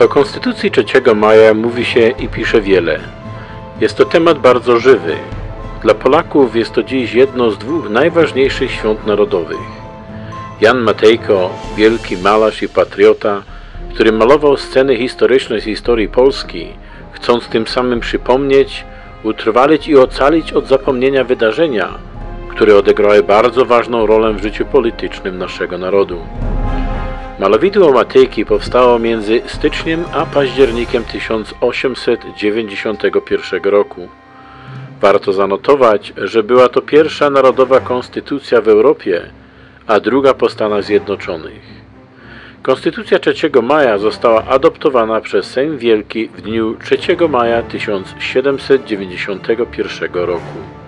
O Konstytucji 3 maja mówi się i pisze wiele. Jest to temat bardzo żywy. Dla Polaków jest to dziś jedno z dwóch najważniejszych świąt narodowych. Jan Matejko, wielki malarz i patriota, który malował sceny historyczne z historii Polski, chcąc tym samym przypomnieć, utrwalić i ocalić od zapomnienia wydarzenia, które odegrały bardzo ważną rolę w życiu politycznym naszego narodu. Malowidło Matejki powstało między styczniem a październikiem 1891 roku. Warto zanotować, że była to pierwsza narodowa konstytucja w Europie, a druga po Stanach Zjednoczonych. Konstytucja 3 maja została adoptowana przez Sejm Wielki w dniu 3 maja 1791 roku.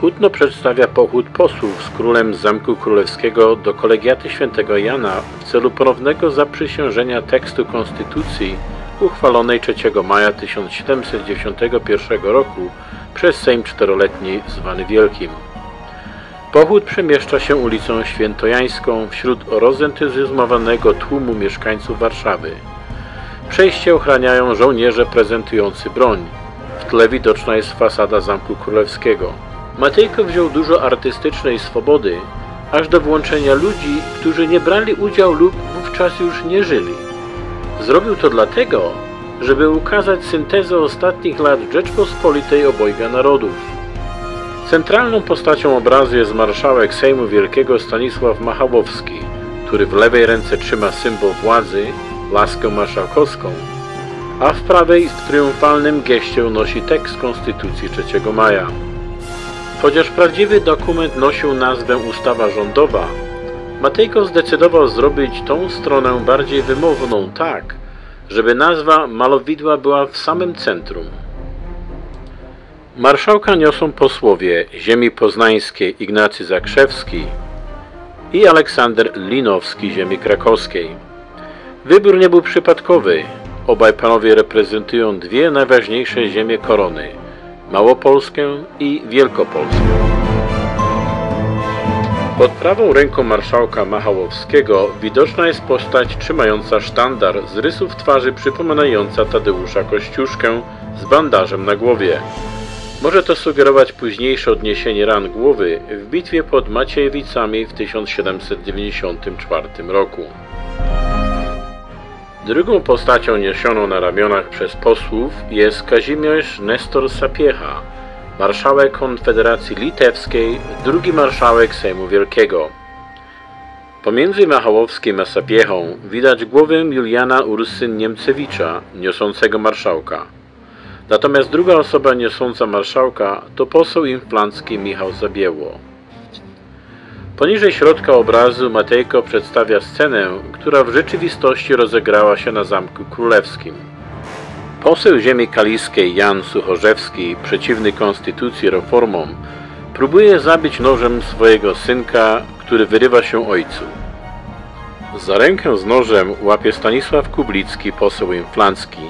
Płótno przedstawia pochód posłów z królem z Zamku Królewskiego do kolegiaty świętego Jana w celu ponownego zaprzysiężenia tekstu Konstytucji uchwalonej 3 maja 1791 roku przez Sejm Czteroletni zwany Wielkim. Pochód przemieszcza się ulicą Świętojańską wśród rozentuzjazmowanego tłumu mieszkańców Warszawy. Przejście ochraniają żołnierze prezentujący broń. W tle widoczna jest fasada Zamku Królewskiego. Matejko wziął dużo artystycznej swobody, aż do włączenia ludzi, którzy nie brali udziału lub wówczas już nie żyli. Zrobił to dlatego, żeby ukazać syntezę ostatnich lat Rzeczpospolitej obojga narodów. Centralną postacią obrazu jest marszałek Sejmu Wielkiego Stanisław Machałowski, który w lewej ręce trzyma symbol władzy, laskę marszałkowską, a w prawej w triumfalnym geście unosi tekst Konstytucji 3 maja. Chociaż prawdziwy dokument nosił nazwę ustawa rządowa, Matejko zdecydował zrobić tą stronę bardziej wymowną tak, żeby nazwa malowidła była w samym centrum. Marszałka niosą posłowie ziemi poznańskiej Ignacy Zakrzewski i Aleksander Linowski ziemi krakowskiej. Wybór nie był przypadkowy. Obaj panowie reprezentują dwie najważniejsze ziemie korony Małopolskę i Wielkopolskę. Pod prawą ręką marszałka Machałowskiego widoczna jest postać trzymająca sztandar z rysów twarzy przypominająca Tadeusza Kościuszkę z bandażem na głowie. Może to sugerować późniejsze odniesienie ran głowy w bitwie pod Maciejewicami w 1794 roku. Drugą postacią niesioną na ramionach przez posłów jest Kazimierz Nestor Sapiecha, marszałek Konfederacji Litewskiej, drugi marszałek Sejmu Wielkiego. Pomiędzy Machałowskim a Sapiechą widać głowę Juliana Ursyn Niemcewicza, niosącego marszałka. Natomiast druga osoba niosąca marszałka to poseł inflancki Michał Zabieło. Poniżej środka obrazu Matejko przedstawia scenę, która w rzeczywistości rozegrała się na Zamku Królewskim. Poseł ziemi kaliskiej Jan Suchorzewski, przeciwny konstytucji reformom, próbuje zabić nożem swojego synka, który wyrywa się ojcu. Za rękę z nożem łapie Stanisław Kublicki, poseł inflancki,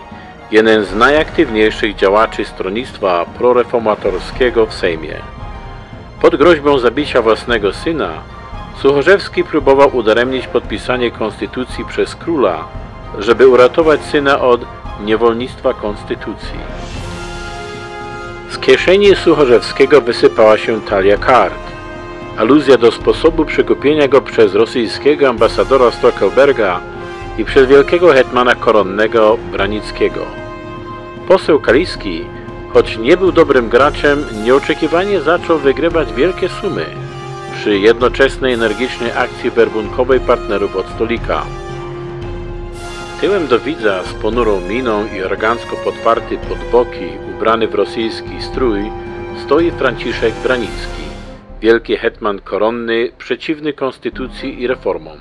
jeden z najaktywniejszych działaczy stronnictwa proreformatorskiego w Sejmie. Pod groźbą zabicia własnego syna, Suchorzewski próbował udaremnić podpisanie konstytucji przez króla, żeby uratować syna od niewolnictwa konstytucji. Z kieszeni Suchorzewskiego wysypała się talia kart. Aluzja do sposobu przekupienia go przez rosyjskiego ambasadora Stockelberga i przez wielkiego hetmana koronnego Branickiego. Poseł Kaliski, choć nie był dobrym graczem, nieoczekiwanie zaczął wygrywać wielkie sumy przy jednoczesnej energicznej akcji werbunkowej partnerów od stolika. Tyłem do widza z ponurą miną i elegancko podparty pod boki, ubrany w rosyjski strój, stoi Franciszek Branicki, wielki hetman koronny, przeciwny konstytucji i reformom.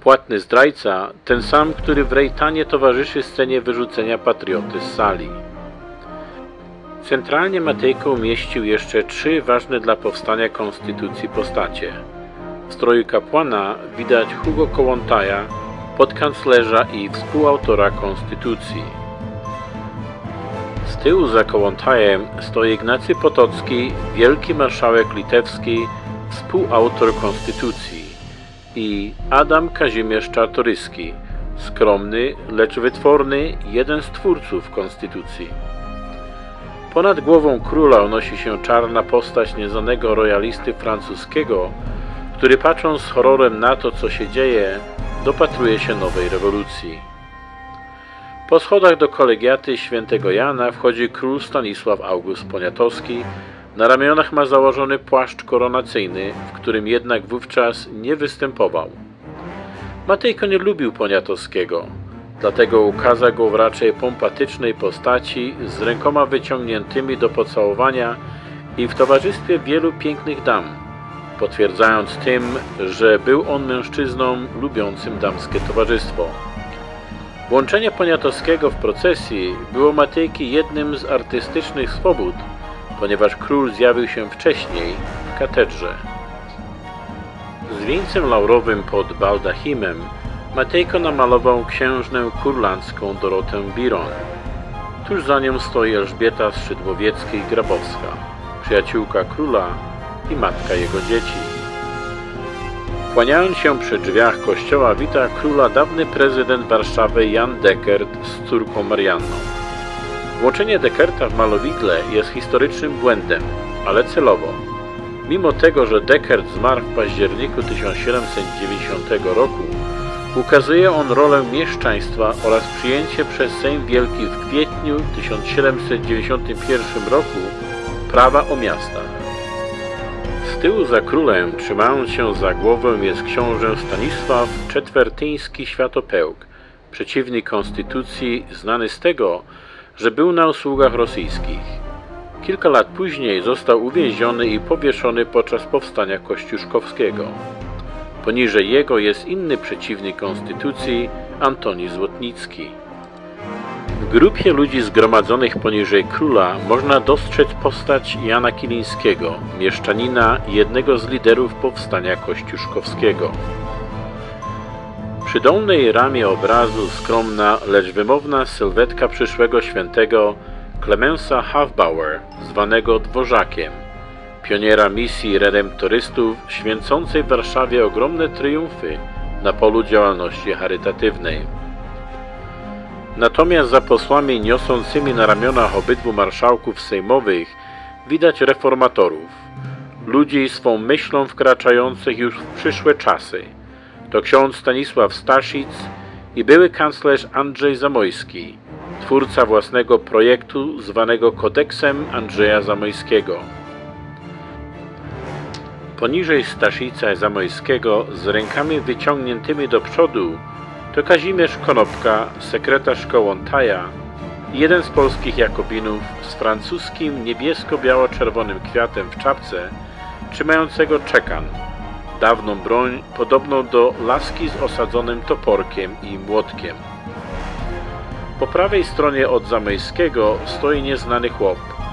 Płatny zdrajca, ten sam, który w Rejtanie towarzyszy scenie wyrzucenia patrioty z sali. Centralnie Matejko umieścił jeszcze trzy ważne dla powstania konstytucji postacie. W stroju kapłana widać Hugo Kołątaja, podkanclerza i współautora konstytucji. Z tyłu za Kołątajem stoi Ignacy Potocki, wielki marszałek litewski, współautor konstytucji i Adam Kazimierz Czartoryski, Skromny, lecz wytworny, jeden z twórców konstytucji. Ponad głową króla unosi się czarna postać nieznanego rojalisty francuskiego, który patrząc z horrorem na to, co się dzieje, dopatruje się nowej rewolucji. Po schodach do kolegiaty świętego Jana wchodzi król Stanisław August Poniatowski. Na ramionach ma założony płaszcz koronacyjny, w którym jednak wówczas nie występował. Matejko nie lubił Poniatowskiego, dlatego ukazał go w raczej pompatycznej postaci z rękoma wyciągniętymi do pocałowania i w towarzystwie wielu pięknych dam, potwierdzając tym, że był on mężczyzną lubiącym damskie towarzystwo. Włączenie Poniatowskiego w procesji było Matejki jednym z artystycznych swobód, ponieważ król zjawił się wcześniej w katedrze. Z wieńcem laurowym pod baldachimem Matejko namalował księżnę kurlandzką Dorotę Biron. Tuż za nią stoi Elżbieta Szydłowieckiej-Grabowska, przyjaciółka króla i matka jego dzieci. Kłaniając się przy drzwiach kościoła wita króla dawny prezydent Warszawy Jan Dekert z córką Marianną. Włączenie Dekerta w malowidle jest historycznym błędem, ale celowo. Mimo tego, że Dekert zmarł w październiku 1790 roku, ukazuje on rolę mieszczaństwa oraz przyjęcie przez Sejm Wielki w kwietniu 1791 roku prawa o miastach. Z tyłu za królem, trzymając się za głowę, jest książę Stanisław Czetwertyński Światopełk, przeciwnik konstytucji, znany z tego, że był na usługach rosyjskich. Kilka lat później został uwięziony i powieszony podczas powstania kościuszkowskiego. Poniżej jego jest inny przeciwnik konstytucji, Antoni Złotnicki. W grupie ludzi zgromadzonych poniżej króla można dostrzec postać Jana Kilińskiego, mieszczanina jednego z liderów powstania kościuszkowskiego. Przy dolnej ramie obrazu skromna, lecz wymowna sylwetka przyszłego świętego Clemensa Hafbauer, zwanego Dworzakiem, pioniera misji redemptorystów święcącej w Warszawie ogromne triumfy na polu działalności charytatywnej. Natomiast za posłami niosącymi na ramionach obydwu marszałków sejmowych widać reformatorów, ludzi swą myślą wkraczających już w przyszłe czasy. To ksiądz Stanisław Staszic i były kanclerz Andrzej Zamojski, twórca własnego projektu zwanego Kodeksem Andrzeja Zamojskiego. Poniżej Staszica Zamojskiego z rękami wyciągniętymi do przodu to Kazimierz Konopka, sekretarz Kołątaja, jeden z polskich Jakobinów z francuskim niebiesko-biało-czerwonym kwiatem w czapce, trzymającego czekan, dawną broń podobną do laski z osadzonym toporkiem i młotkiem. Po prawej stronie od Zamojskiego stoi nieznany chłop.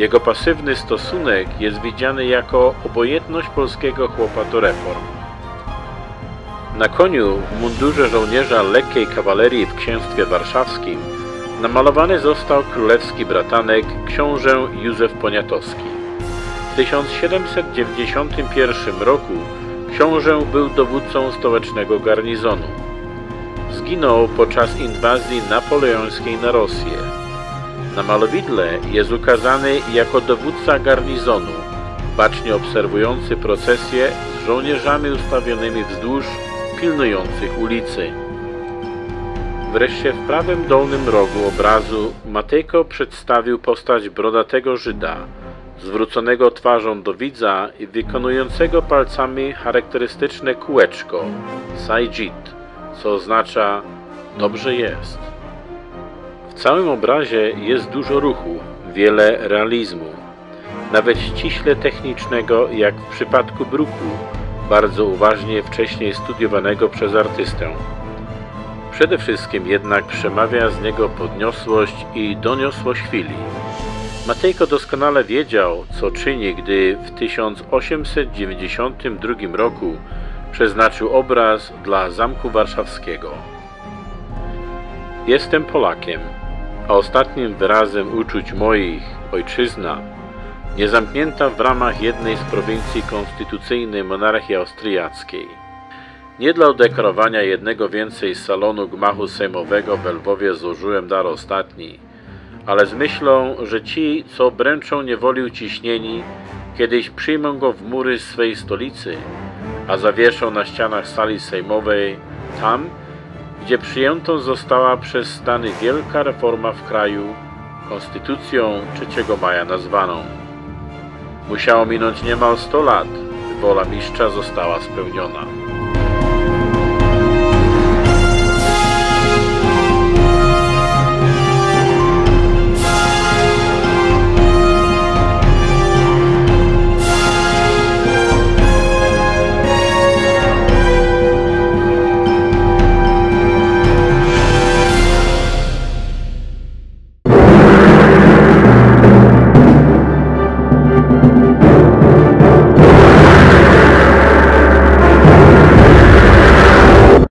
Jego pasywny stosunek jest widziany jako obojętność polskiego chłopa do reform. Na koniu w mundurze żołnierza lekkiej kawalerii w księstwie warszawskim namalowany został królewski bratanek książę Józef Poniatowski. W 1791 roku książę był dowódcą stołecznego garnizonu. Zginął podczas inwazji napoleońskiej na Rosję. Na malowidle jest ukazany jako dowódca garnizonu, bacznie obserwujący procesję z żołnierzami ustawionymi wzdłuż pilnujących ulicy. Wreszcie w prawym dolnym rogu obrazu Matejko przedstawił postać brodatego Żyda, zwróconego twarzą do widza i wykonującego palcami charakterystyczne kółeczko, sajjit, co oznacza dobrze jest. W całym obrazie jest dużo ruchu, wiele realizmu, nawet ściśle technicznego jak w przypadku bruku, bardzo uważnie wcześniej studiowanego przez artystę. Przede wszystkim jednak przemawia z niego podniosłość i doniosłość chwili. Matejko doskonale wiedział, co czyni, gdy w 1892 roku przeznaczył obraz dla Zamku Warszawskiego. Jestem Polakiem, a ostatnim wyrazem uczuć moich ojczyzna niezamknięta w ramach jednej z prowincji konstytucyjnej monarchii austriackiej. Nie dla udekorowania jednego więcej salonu gmachu sejmowego w Lwowie złożyłem dar ostatni, ale z myślą, że ci, co bręczą niewoli uciśnieni, kiedyś przyjmą go w mury swej stolicy, a zawieszą na ścianach sali sejmowej, tam, gdzie przyjętą została przez Stany wielka reforma w kraju, konstytucją 3 maja nazwaną. Musiało minąć niemal 100 lat, by wola mistrza została spełniona.